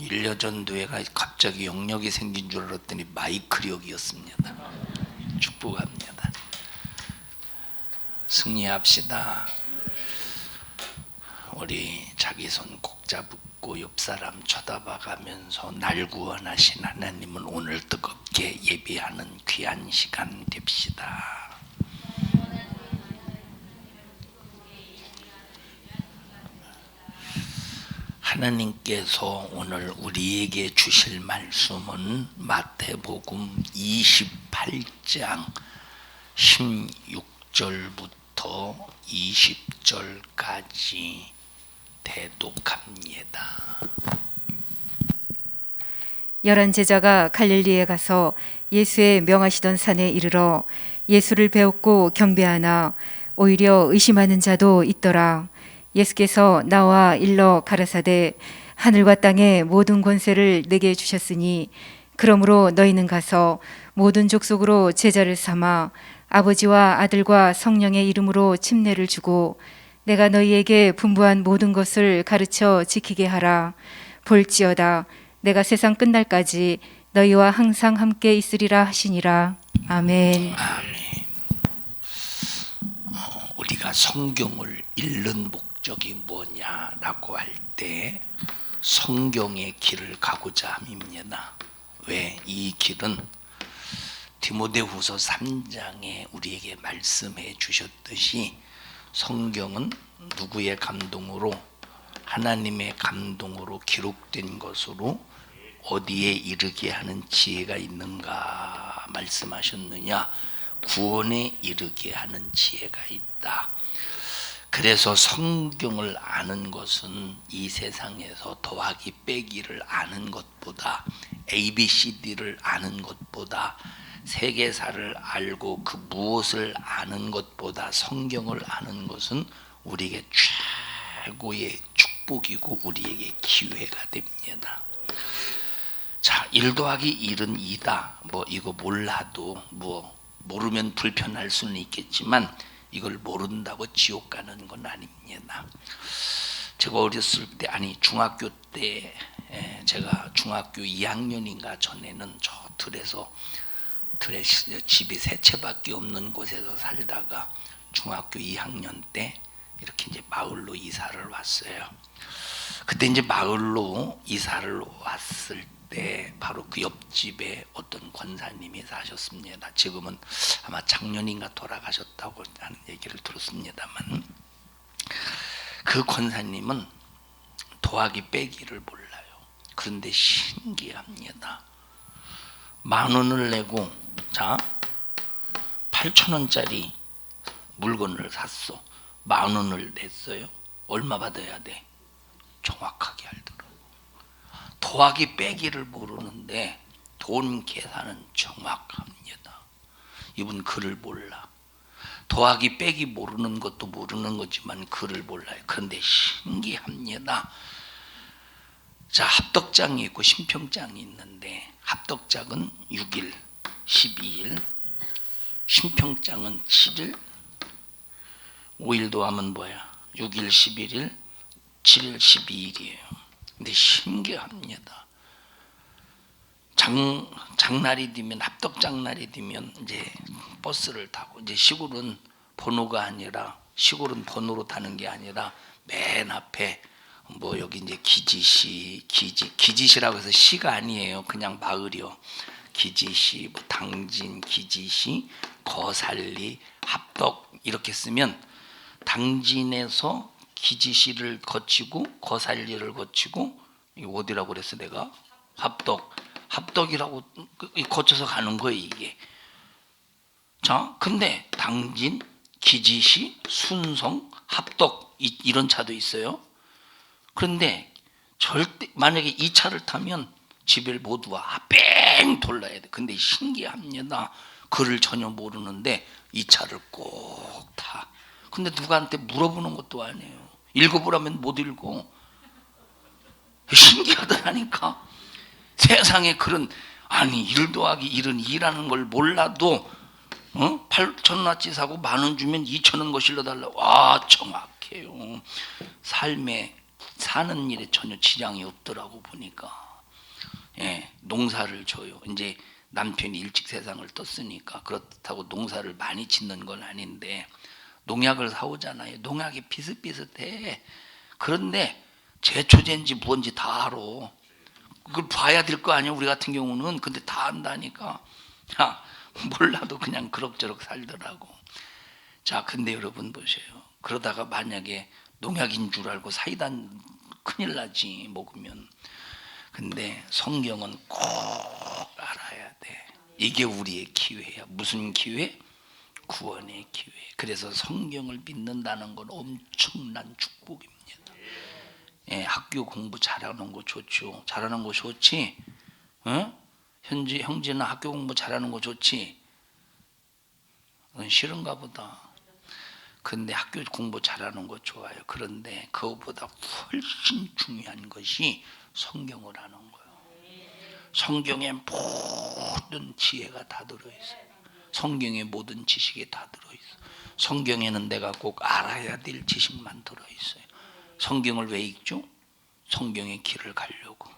일려전도회가 갑자기 영역이 생긴 줄 알았더니 마이크력이었습니다. 축복합니다. 승리합시다. 우리 자기 손 꼭 잡고 옆 사람 쳐다봐가면서 날 구원하신 하나님은 오늘 뜨겁게 예비하는 귀한 시간 됩시다. 하나님께서 오늘 우리에게 주실 말씀은 마태복음 28장 16절부터 20절까지 대독합니다. 열한 제자가 갈릴리에 가서 예수의 명하시던 산에 이르러 예수를 배웠고 경배하나 오히려 의심하는 자도 있더라. 예수께서 나와 일러 가라사대 하늘과 땅의 모든 권세를 내게 주셨으니 그러므로 너희는 가서 모든 족속으로 제자를 삼아 아버지와 아들과 성령의 이름으로 침례를 주고 내가 너희에게 분부한 모든 것을 가르쳐 지키게 하라. 볼지어다 내가 세상 끝날까지 너희와 항상 함께 있으리라 하시니라. 아멘. 우리가 성경을 읽는 목 적이 뭐냐라고 할 때 성경의 길을 가고자 함입니다. 왜 이 길은 디모데후서 3장에 우리에게 말씀해 주셨듯이 성경은 누구의 감동으로 하나님의 감동으로 기록된 것으로 어디에 이르게 하는 지혜가 있는가 말씀하셨느냐 구원에 이르게 하는 지혜가 있다. 그래서 성경을 아는 것은 이 세상에서 더하기 빼기를 아는 것보다 ABCD를 아는 것보다 세계사를 알고 그 무엇을 아는 것보다 성경을 아는 것은 우리에게 최고의 축복이고 우리에게 기회가 됩니다. 자, 1 더하기 1은 2다. 뭐 이거 몰라도 뭐 모르면 불편할 수는 있겠지만 이걸 모른다고 지옥 가는 건 아닙니다. 제가 어렸을 때 아니 중학교 때 에, 제가 중학교 2학년인가 전에는 저 들에서 들에 집이 세 채밖에 없는 곳에서 살다가 중학교 2학년 때 이렇게 이제 마을로 이사를 왔어요. 그때 이제 마을로 이사를 왔을 때 바로 그 옆집에 어떤 권사님이 사셨습니다. 지금은 아마 작년인가 돌아가셨다고 하는 얘기를 들었습니다만 그 권사님은 더하기 빼기를 몰라요. 그런데 신기합니다. 만 원을 내고 자 8천 원짜리 물건을 샀어. 만 원을 냈어요. 얼마 받아야 돼? 정확하게 알더라. 더하기 빼기를 모르는데 돈 계산은 정확합니다. 이분 글을 몰라. 더하기 빼기 모르는 것도 모르는 거지만 글을 몰라요. 그런데 신기합니다. 자, 합덕장이 있고 신평장이 있는데 합덕장은 6일, 12일, 신평장은 7일, 5일도 하면 뭐야? 6일, 11일, 7일, 12일이에요. 근데 신기합니다. 장 장날이 되면 합덕 장날이 되면 이제 버스를 타고 이제 시골은 번호가 아니라 시골은 번호로 타는 게 아니라 맨 앞에 뭐 여기 이제 기지시 기지 기지시라고 해서 시가 아니에요. 그냥 마을이요. 기지시 뭐 당진 기지시 거살리 합덕 이렇게 쓰면 당진에서 기지시를 거치고 거살리를 거치고 이 어디라고 그랬어 내가. 합덕. 합덕이라고 거쳐서 가는 거예요 이게. 자 근데 당진 기지시 순성 합덕 이, 이런 차도 있어요. 그런데 절대 만약에 이 차를 타면 집을 모두 와뺑 돌려야 돼. 근데 신기합니다. 글을 전혀 모르는데 이 차를 꼭 타. 근데 누구한테 물어보는 것도 아니에요. 읽어보라면 못 읽어. 신기하다니까. 세상에 그런 아니 일 더하기 일은 이라는 걸 몰라도 어? 8천 원어치 사고 만 원 주면 2천 원 거실러 달라. 와 정확해요. 삶에 사는 일에 전혀 지장이 없더라고 보니까. 예, 농사를 줘요. 이제 남편이 일찍 세상을 떴으니까 그렇다고 농사를 많이 짓는 건 아닌데 농약을 사오잖아요. 농약이 비슷비슷해. 그런데 제초제인지 뭔지 다 알아. 그걸 봐야 될 거 아니야 우리 같은 경우는. 근데 다 안다니까. 야 몰라도 그냥 그럭저럭 살더라고. 자 근데 여러분 보세요. 그러다가 만약에 농약인 줄 알고 사이다 큰일 나지 먹으면. 근데 성경은 꼭 알아야 돼. 이게 우리의 기회야. 무슨 기회 구원의 기회 그래서 성경을 믿는다는 건 엄청난 축복입니다 예, 학교 공부 잘하는 거 좋죠. 잘하는 거 좋지. 어? 현지 형제는 학교 공부 잘하는 거 좋지. 싫은가 보다. 근데 학교 공부 잘하는 거 좋아요. 그런데 그것보다 훨씬 중요한 것이 성경을 아는 거예요. 성경에 모든 지혜가 다 들어있어요. 성경의 모든 지식이 다 들어있어요. 성경에는 내가 꼭 알아야 될 지식만 들어있어요. 성경을 왜 읽죠? 성경의 길을 가려고.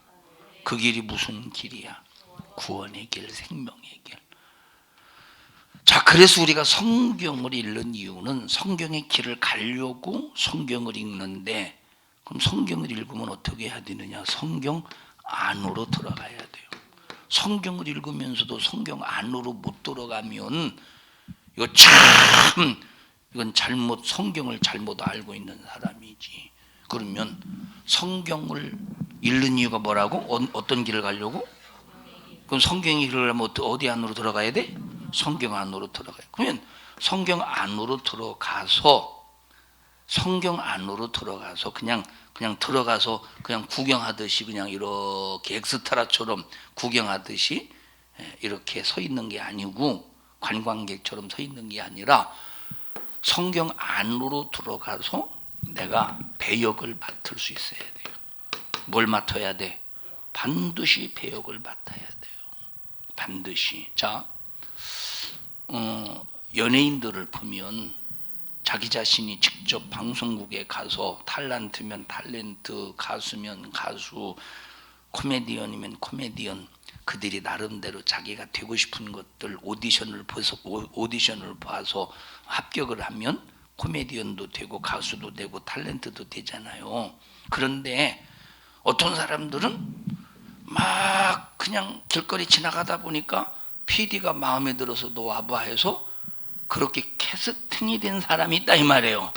그 길이 무슨 길이야? 구원의 길, 생명의 길. 자, 그래서 우리가 성경을 읽는 이유는 성경의 길을 가려고 성경을 읽는데, 그럼 성경을 읽으면 어떻게 해야 되느냐? 성경 안으로 들어가야 돼요. 성경을 읽으면서도 성경 안으로 못 들어가면, 이거 참, 이건 잘못, 성경을 잘못 알고 있는 사람이지. 그러면 성경을 읽는 이유가 뭐라고? 어, 어떤 길을 가려고? 그럼 성경의 길을 가면 어디- 어디 안으로 들어가야 돼? 성경 안으로 들어가요. 그러면 성경 안으로 들어가서 성경 안으로 들어가서 그냥 그냥 들어가서 그냥 구경하듯이 그냥 이렇게 엑스트라처럼 구경하듯이 예, 이렇게 서 있는 게 아니고 관광객처럼 서 있는 게 아니라 성경 안으로 들어가서 내가 배역을 맡을 수 있어야 돼요. 뭘 맡아야 돼? 반드시 배역을 맡아야 돼요. 반드시. 자, 어, 연예인들을 보면 자기 자신이 직접 방송국에 가서 탤런트면 탤런트, 가수면 가수, 코미디언이면 코미디언 그들이 나름대로 자기가 되고 싶은 것들 오디션을 오- 오디션을 봐서 합격을 하면 코미디언도 되고 가수도 되고 탤런트도 되잖아요. 그런데 어떤 사람들은 막 그냥 길거리 지나가다 보니까 PD가 마음에 들어서도 와봐 해서 그렇게 캐스팅이 된 사람이 있다 이 말이에요.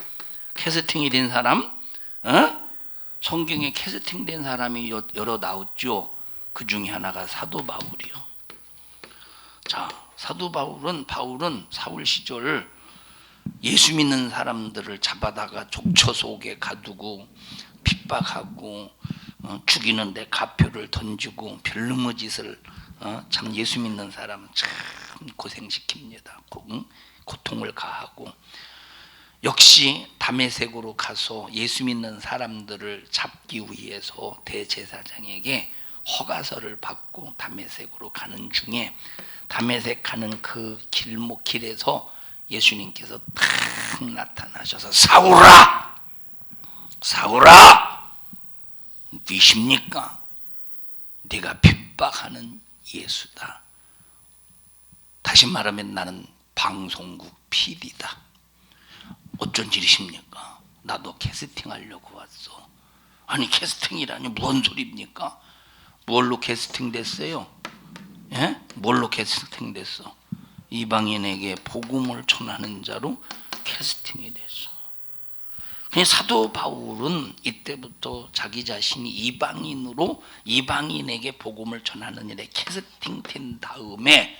캐스팅이 된 사람, 어? 성경에 캐스팅된 사람이 여- 여러 나왔죠. 그 중에 하나가 사도 바울이요. 자, 사도 바울은 바울은 사울 시절 예수 믿는 사람들을 잡아다가 족처 속에 가두고 핍박하고 어, 죽이는데 가표를 던지고 별놈의 짓을 어, 참 예수 믿는 사람 참 고생시킵니다. 고, 응? 고통을 가하고 역시 담에색으로 가서 예수 믿는 사람들을 잡기 위해서 대제사장에게 허가서를 받고 담에색으로 가는 중에 담에색 가는 그 길목 길에서 예수님께서 탁 나타나셔서 사울아! 사울아! 니십니까? 네가 핍박하는 예수다. 다시 말하면 나는 방송국 PD다. 어쩐 일이십니까? 나도 캐스팅 하려고 왔어. 아니 캐스팅이라니 뭔 소리입니까? 뭘로 캐스팅 됐어요? 예? 뭘로 캐스팅 됐어? 이방인에게 복음을 전하는 자로 캐스팅이 됐어. 사도 바울은 이때부터 자기 자신이 이방인으로 이방인에게 복음을 전하는 일에 캐스팅된 다음에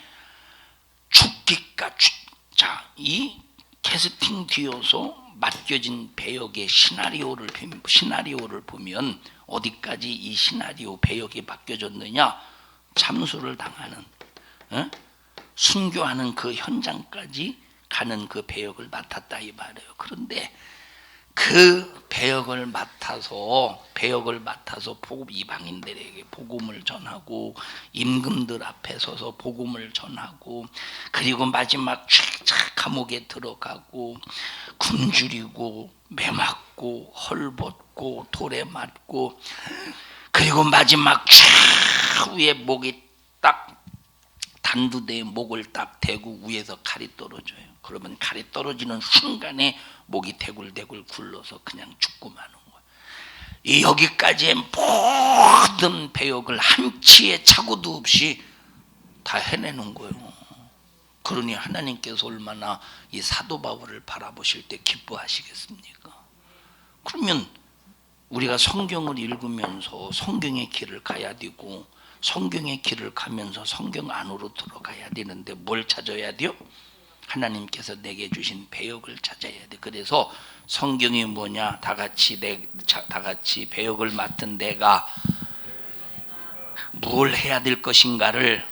죽기까지 자 이 캐스팅 뒤어서 맡겨진 배역의 시나리오를 보- 시나리오를 보면 어디까지 이 시나리오 배역이 맡겨졌느냐 참수를 당하는 어? 순교하는 그 현장까지 가는 그 배역을 맡았다 이 말이에요. 그런데 그 배역을 맡아서 배역을 맡아서 복음 이방인들에게 복음을 전하고 임금들 앞에 서서 복음을 전하고 그리고 마지막 쫙 감옥에 들어가고 굶주리고 매 맞고 헐벗고 돌에 맞고 그리고 마지막 쫙 위에 목이 딱 단두대에 목을 딱 대고 위에서 칼이 떨어져요. 그러면 칼이 떨어지는 순간에 목이 대굴대굴 굴러서 그냥 죽고 마는 거예요. 이 여기까지의 모든 배역을 한치의 착오도 없이 다 해내는 거예요. 그러니 하나님께서 얼마나 이 사도 바울을 바라보실 때 기뻐하시겠습니까? 그러면 우리가 성경을 읽으면서 성경의 길을 가야 되고 성경의 길을 가면서 성경 안으로 들어가야 되는데 뭘 찾아야 돼요? 하나님께서 내게 주신 배역을 찾아야 돼. 그래서 성경이 뭐냐? 다 같이 내, 자- 다 같이 배역을 맡은 내가 뭘 해야 될 것인가를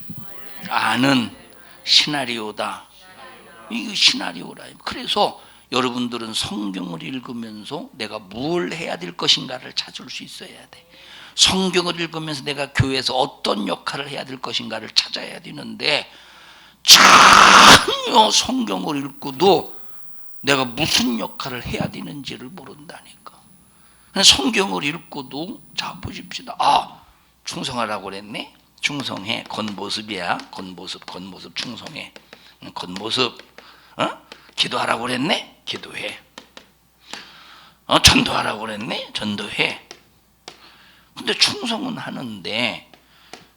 아는 시나리오다. 이거 시나리오라. 그래서 여러분들은 성경을 읽으면서 내가 뭘 해야 될 것인가를 찾을 수 있어야 돼. 성경을 읽으면서 내가 교회에서 어떤 역할을 해야 될 것인가를 찾아야 되는데 전혀 성경을 읽고도 내가 무슨 역할을 해야 되는지를 모른다니까. 성경을 읽고도 자 보십시다. 아 충성하라고 그랬네. 충성해 겉모습이야. 겉모습 겉모습 충성해. 응, 겉모습 어? 기도하라고 그랬네. 기도해. 어 전도하라고 그랬네. 전도해. 근데 충성은 하는데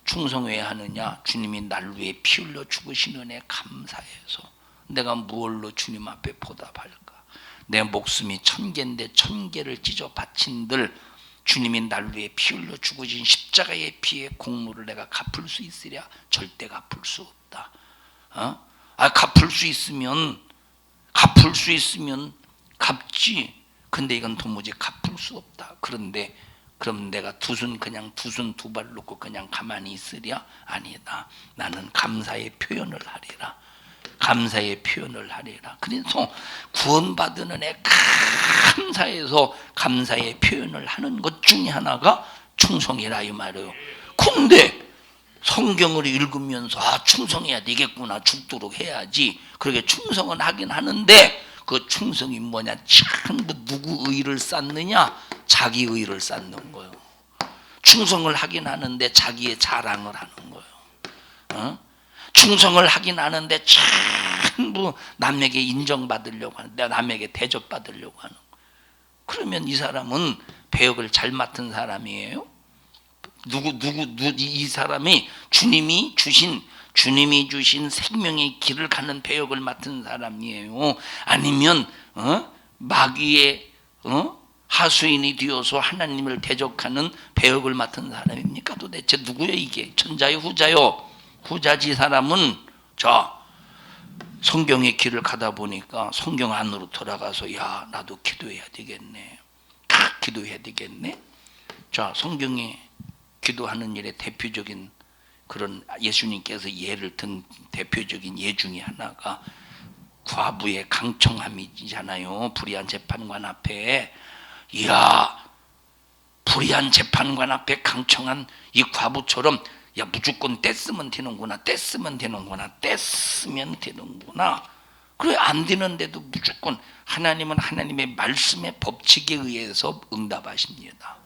충성 왜 하느냐? 주님이 날 위해 피 흘려 죽으신 은혜 감사해서 내가 무얼로 주님 앞에 보답할까? 내 목숨이 천 개인데 천 개를 찢어 바친들 주님이 날 위해 피 흘려 죽으신 십자가의 피의 공로를 내가 갚을 수 있으랴? 절대 갚을 수 없다. 어? 아 갚을 수 있으면 갚을 수 있으면 갚지. 근데 이건 도무지 갚을 수 없다. 그런데 그럼 내가 두 손 그냥 두 손 두 발 놓고 그냥 가만히 있으랴? 아니다. 나는 감사의 표현을 하리라. 감사의 표현을 하리라. 그래서 구원받은 은혜 감사해서 감사의 표현을 하는 것 중에 하나가 충성이라 이 말이에요. 근데 성경을 읽으면서 아 충성해야 되겠구나 죽도록 해야지 그렇게 충성은 하긴 하는데 그 충성이 뭐냐 전부 누구 의를 쌓느냐 자기 의를 쌓는 거예요 충성을 하긴 하는데 자기의 자랑을 하는 거예요 어? 충성을 하긴 하는데 전부 남에게 인정받으려고 하는 내가 남에게 대접받으려고 하는. 그러면 이 사람은 배역을 잘 맡은 사람이에요 누구 누구 누, 이 사람이 주님이 주신 주님이 주신 생명의 길을 가는 배역을 맡은 사람이에요. 아니면 어? 마귀의 어? 하수인이 되어서 하나님을 대적하는 배역을 맡은 사람입니까? 도대체 누구예요 이게? 천자요 후자요? 후자지 사람은 자 성경의 길을 가다 보니까 성경 안으로 들어가서 야 나도 기도해야 되겠네. 탁 기도해야 되겠네. 자 성경에 기도하는 일의 대표적인 그런 예수님께서 예를 든 대표적인 예 중에 하나가 과부의 강청함이잖아요. 불의한 재판관 앞에 이야 불의한 재판관 앞에 강청한 이 과부처럼 야 무조건 떼쓰면 되는구나 떼쓰면 되는구나 떼쓰면 되는구나 그래 안 되는데도 무조건 하나님은 하나님의 말씀의 법칙에 의해서 응답하십니다.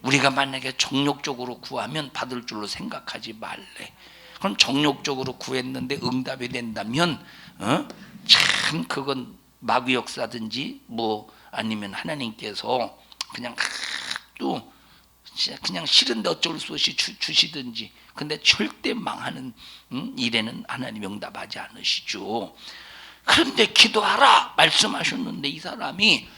우리가 만약에 정욕적으로 구하면 받을 줄로 생각하지 말래. 그럼 정욕적으로 구했는데 응답이 된다면 어? 참 그건 마귀 역사든지 뭐 아니면 하나님께서 그냥 또 그냥 싫은데 어쩔 수 없이 주, 주시든지 근데 절대 망하는 음, 일에는 하나님 응답하지 않으시죠. 그런데 기도하라 말씀하셨는데 이 사람이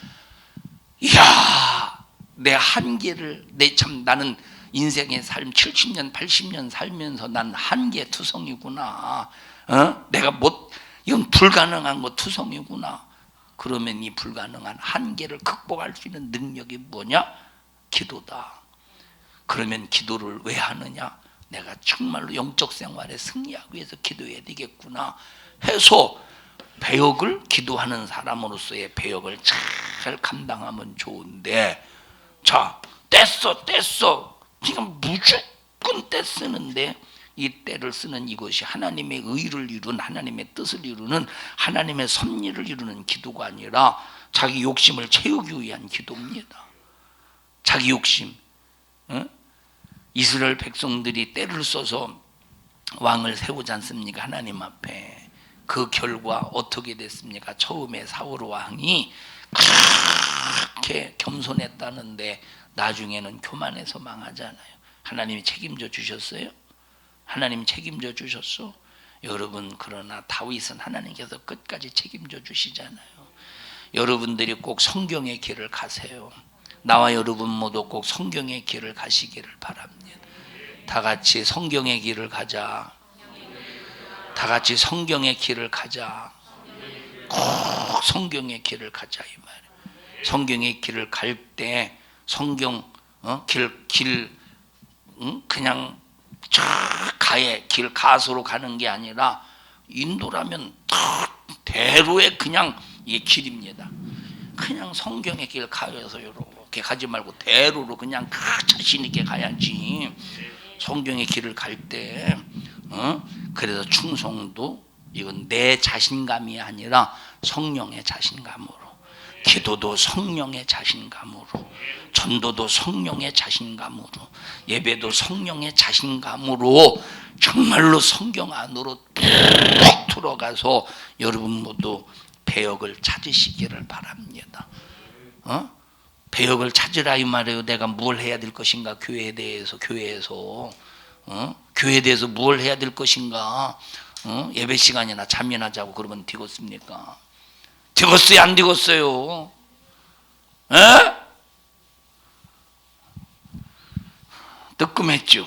이야 내 한계를 내 참 나는 인생의 삶 70년 80년 살면서 난 한계 투성이구나. 어? 내가 못 이건 불가능한 거 투성이구나. 그러면 이 불가능한 한계를 극복할 수 있는 능력이 뭐냐? 기도다. 그러면 기도를 왜 하느냐? 내가 정말로 영적 생활에 승리하기 위해서 기도해야 되겠구나 해서 배역을 기도하는 사람으로서의 배역을 잘 감당하면 좋은데 자 뗐어 뗐어 지금 무조건 떼쓰는데 이 때를 쓰는 이것이 하나님의 의를 이루는 하나님의 뜻을 이루는 하나님의 섭리를 이루는 기도가 아니라 자기 욕심을 채우기 위한 기도입니다. 자기 욕심. 어? 이스라엘 백성들이 때를 써서 왕을 세우지 않습니까? 하나님 앞에. 그 결과 어떻게 됐습니까? 처음에 사울 왕이 그렇게 겸손했다는데 나중에는 교만해서 망하잖아요. 하나님이 책임져 주셨어요? 하나님이 책임져 주셨어? 여러분 그러나 다윗은 하나님께서 끝까지 책임져 주시잖아요. 여러분들이 꼭 성경의 길을 가세요. 나와 여러분 모두 꼭 성경의 길을 가시기를 바랍니다. 다 같이 성경의 길을 가자. 다 같이 성경의 길을 가자. 꼭 성경의 길을 가자 이 말. 성경의 길을 갈 때 성경 어? 길 길 응? 그냥 저 가에 길 가수로 가는 게 아니라 인도라면 딱 대로의 그냥 이게 길입니다. 그냥 성경의 길 가서 이렇게 가지 말고 대로로 그냥 그 자신 있게 가야지. 성경의 길을 갈 때, 어? 그래서 충성도 이건 내 자신감이 아니라 성령의 자신감으로, 기도도 성령의 자신감으로, 전도도 성령의 자신감으로, 예배도 성령의 자신감으로 정말로 성경 안으로 푹 들어가서 여러분 모두 배역을 찾으시기를 바랍니다. 어? 배역을 찾으라 이 말이에요. 내가 뭘 해야 될 것인가 교회에 대해서 교회에서 어? 교회에 대해서 뭘 해야 될 것인가 어? 예배 시간이나 잠이나 자고 그러면 되겠습니까? 되겠어요 안 되겠어요? 에? 뜨끔했죠.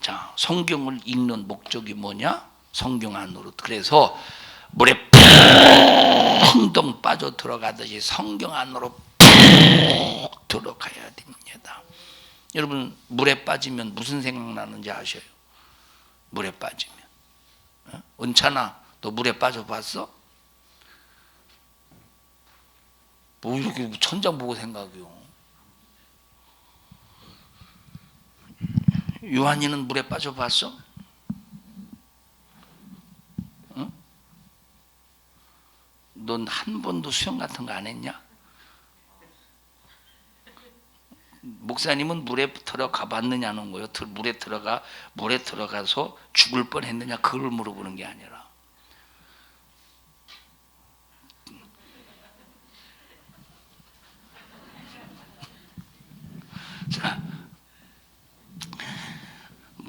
자 성경을 읽는 목적이 뭐냐? 성경 안으로 그래서 물에 풍덩 빠져 들어가듯이 성경 안으로 푹 들어가야 됩니다. 여러분 물에 빠지면 무슨 생각나는지 아셔요? 물에 빠지면 어? 은찬아 너 물에 빠져봤어? 뭐 이렇게 천장 보고 생각해요? 요한이는 물에 빠져 봤어? 넌한 번도 수영 같은 거 안 했냐? 목사님은 물에 들어가 봤느냐는 거예요. 들- 물에 들어가 물에 들어가서 죽을 뻔했느냐 그걸 물어보는 게 아니라.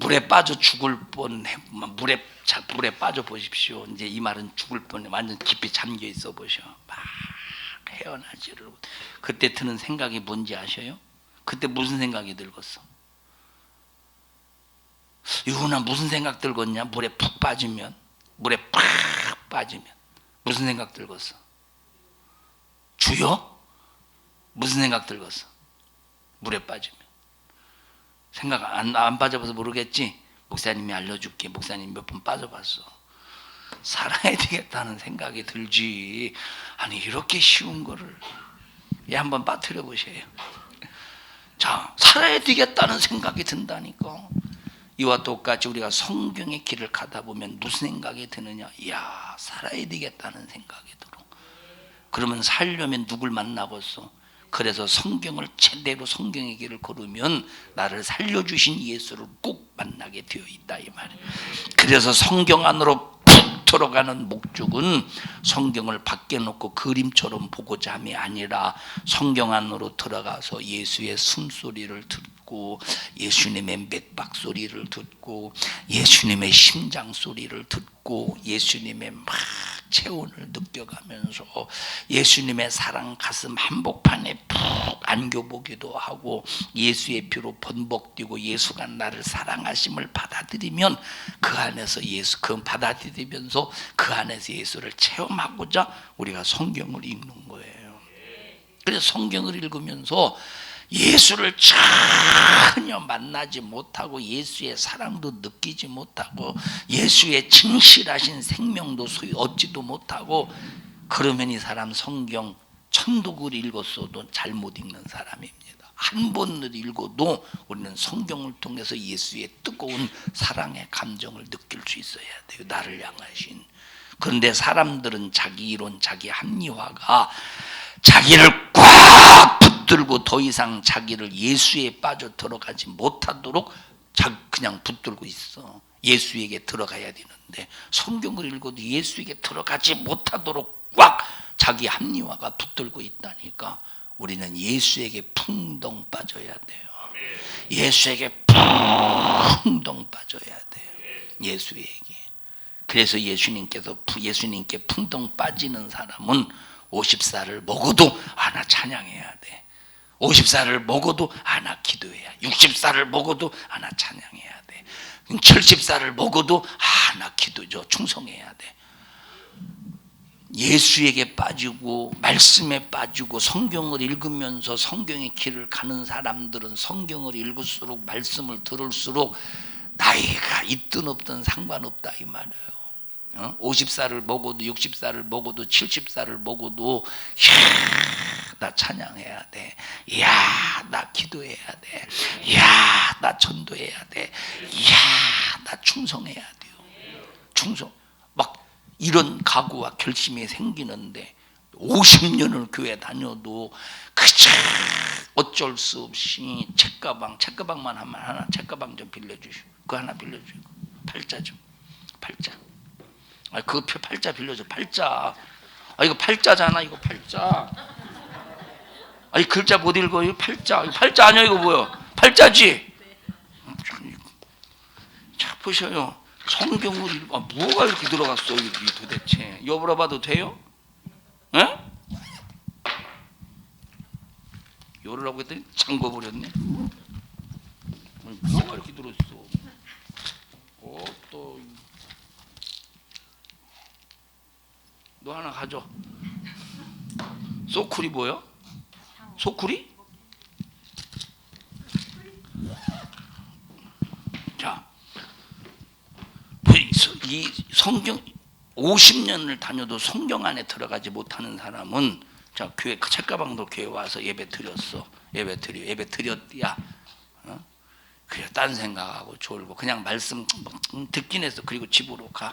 물에 빠져 죽을 뻔해 물에 자, 물에 빠져 보십시오. 이제 이 말은 죽을 뻔해 완전 깊이 잠겨 있어 보셔. 막 헤어나지를 못- 그때 드는 생각이 뭔지 아셔요? 그때 무슨 생각이 들겠어? 유나 무슨 생각 들겠냐? 물에 푹 빠지면 물에 팍 빠지면 무슨 생각 들겠어? 주여? 무슨 생각 들겠어? 물에 빠지면 생각 안, 안 빠져봐서 모르겠지. 목사님이 알려줄게. 목사님 몇 번 빠져봤어. 살아야 되겠다는 생각이 들지. 아니 이렇게 쉬운 거를 얘 한번 빠뜨려 보세요. 자, 살아야 되겠다는 생각이 든다니까. 이와 똑같이 우리가 성경의 길을 가다 보면 무슨 생각이 드느냐? 이야, 살아야 되겠다는 생각이 들어. 그러면 살려면 누굴 만나겠어? 그래서 성경을 제대로 성경의 길을 걸으면 나를 살려주신 예수를 꼭 만나게 되어 있다 이 말이에요. 그래서 성경 안으로 푹 들어가는 목적은 성경을 밖에 놓고 그림처럼 보고자 함이 아니라 성경 안으로 들어가서 예수의 숨소리를 듣고 예수님의 맥박 소리를 듣고 예수님의 심장 소리를 듣고 예수님의 막 체온을 느껴가면서 예수님의 사랑 가슴 한복판에 푹 안겨보기도 하고 예수의 피로 번복되고 예수가 나를 사랑하심을 받아들이면 그 안에서 예수 그 받아들이면서 그 안에서 예수를 체험하고자 우리가 성경을 읽는 거예요. 그래서 성경을 읽으면서 예수를 전혀 만나지 못하고 예수의 사랑도 느끼지 못하고 예수의 진실하신 생명도 소위 얻지도 못하고 그러면 이 사람 성경 천독을 읽었어도 잘 못 읽는 사람입니다. 한 번을 읽어도 우리는 성경을 통해서 예수의 뜨거운 사랑의 감정을 느낄 수 있어야 돼요. 나를 향하신. 그런데 사람들은 자기 이론, 자기 합리화가 자기를 꽉 붙들고 더 이상 자기를 예수에 빠져 들어가지 못하도록 자 그냥 붙들고 있어. 예수에게 들어가야 되는데 성경을 읽어도 예수에게 들어가지 못하도록 꽉 자기 합리화가 붙들고 있다니까 우리는 예수에게 풍덩 빠져야 돼요. 예수에게 풍덩 빠져야 돼요. 예수에게. 그래서 예수님께서 부- 예수님께 풍덩 빠지는 사람은 50살을 먹어도 아나 찬양해야 돼. 50살을 먹어도 아나 기도해야. 60살을 먹어도 아나 찬양해야 돼. 70살을 먹어도 아나 기도죠. 충성해야 돼. 예수에게 빠지고 말씀에 빠지고 성경을 읽으면서 성경의 길을 가는 사람들은 성경을 읽을수록 말씀을 들을수록 나이가 있든 없든 상관없다 이 말이에요. 어? 50살을 먹어도 60살을 먹어도 70살을 먹어도 이야, 나 찬양해야 돼. 이야, 나 기도해야 돼. 이야, 나 전도해야 돼. 이야, 나 충성해야 돼요. 충성. 막 이런 각오와 결심이 생기는데 50년을 교회 다녀도 그저 어쩔 수 없이 책가방 책가방만 하면 하나 책가방 좀 빌려주시고 그 하나 빌려주고 팔자 좀 팔자 아 표- 팔자 빌려줘 팔자 아 이거 팔자잖아 이거 팔자 아니 글자 못 읽어요 팔자 이거 팔자 아니야 이거 뭐야 팔자지 자 보셔요 성경을 읽 아, 뭐가 이렇게 들어갔어 여기 도대체 여보라 봐도 돼요? 에? 열으라고 했더니 잠궈 버렸네. 아니, 뭐가 이렇게 들었어? 어, 또. 너 하나 가져. 소쿠리 뭐야? 소쿠리? 자, 이 성경 50년을 다녀도 성경 안에 들어가지 못하는 사람은 자 교회 책가방도 교회 와서 예배 드렸어 예배 드려 예배 드렸야 어? 그래 딴 생각하고 졸고 그냥 말씀 뭐, 음, 듣긴 했어 그리고 집으로 가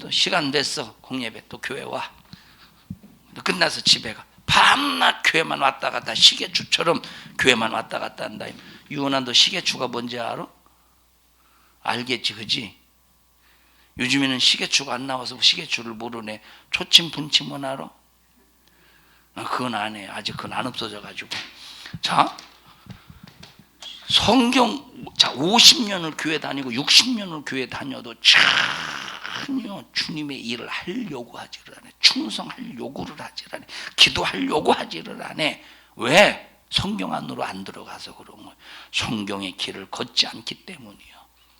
또 시간 됐어 공예배 또 교회 와 또 끝나서 집에 가 밤낮 교회만 왔다 갔다 시계추처럼 교회만 왔다 갔다 한다 너 시계추가 뭔지 알아? 알겠지 그지? 요즘에는 시계추가 안 나와서 시계추를 모르네. 초침 분침은 알아? 아, 그건 안 해. 아직 그건 안 없어져 가지고. 자, 성경 자 50년을 교회 다니고 60년을 교회 다녀도 전혀 주님의 일을 하려고 하지를 않아. 충성할 요구를 하지를 않아. 기도할 요구하지를 않아. 왜? 성경 안으로 안 들어가서 그런 거예요. 성경의 길을 걷지 않기 때문이요.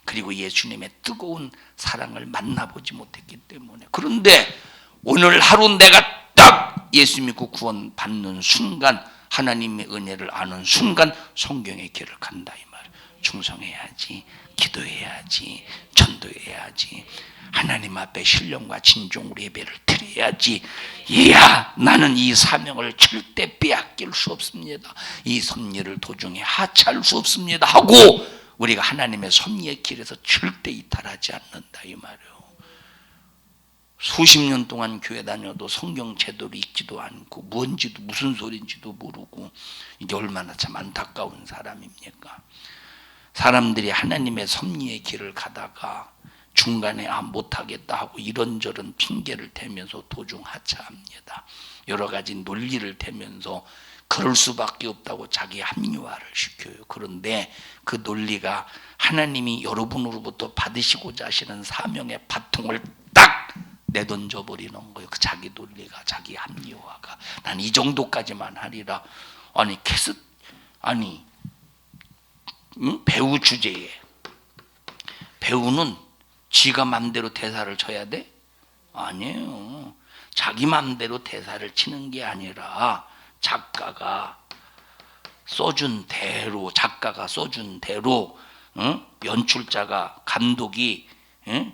그리고 예수님의 뜨거운 사랑을 만나보지 못했기 때문에 그런데 오늘 하루 내가 딱 예수 믿고 구원 받는 순간 하나님의 은혜를 아는 순간 성경의 길을 간다 이 말. 충성해야지, 기도해야지, 전도해야지. 하나님 앞에 신령과 진종으로 예배를 드려야지. 이야, 나는 이 사명을 절대 빼앗길 수 없습니다. 이 섭리를 도중에 하차할 수 없습니다. 하고 우리가 하나님의 섭리의 길에서 절대 이탈하지 않는다 이 말이에요. 수십 년 동안 교회 다녀도 성경 제대로 읽지도 않고 뭔지도 무슨 소리인지도 모르고 이게 얼마나 참 안타까운 사람입니까? 사람들이 하나님의 섭리의 길을 가다가 중간에 아 못하겠다 하고 이런저런 핑계를 대면서 도중 하차합니다. 여러 가지 논리를 대면서 그럴 수밖에 없다고 자기 합리화를 시켜요. 그런데 그 논리가 하나님이 여러분으로부터 받으시고자 하시는 사명의 바통을 딱 내던져 버리는 거예요. 그 자기 논리가 자기 합리화가 난 이 정도까지만 하리라. 아니 캐스 아니 응? 배우 주제에 배우는 지가 맘대로 대사를 쳐야 돼? 아니에요. 자기 맘대로 대사를 치는 게 아니라 작가가 써준 대로 작가가 써준 대로 응? 연출자가 감독이 응?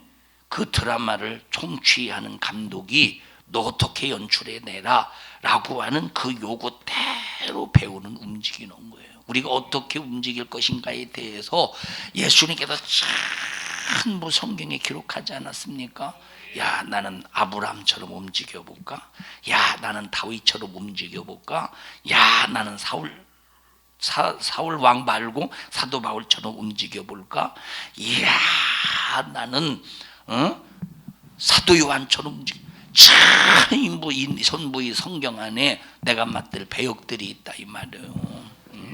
그 드라마를 총취하는 감독이 너 어떻게 연출해 내라 라고 하는 그 요구대로 배우는 움직이는 거예요. 우리가 어떻게 움직일 것인가에 대해서 예수님께서 전부 성경에 기록하지 않았습니까? 야, 나는 아브라함처럼 움직여 볼까? 야, 나는 다윗처럼 움직여 볼까? 야, 나는 사울 사, 사울 왕 말고 사도 바울처럼 움직여 볼까? 이야 나는 어? 사도 요한처럼 움직여. 참 인부 인- 선부의 성경 안에 내가 맡을 배역들이 있다 이 말이에요.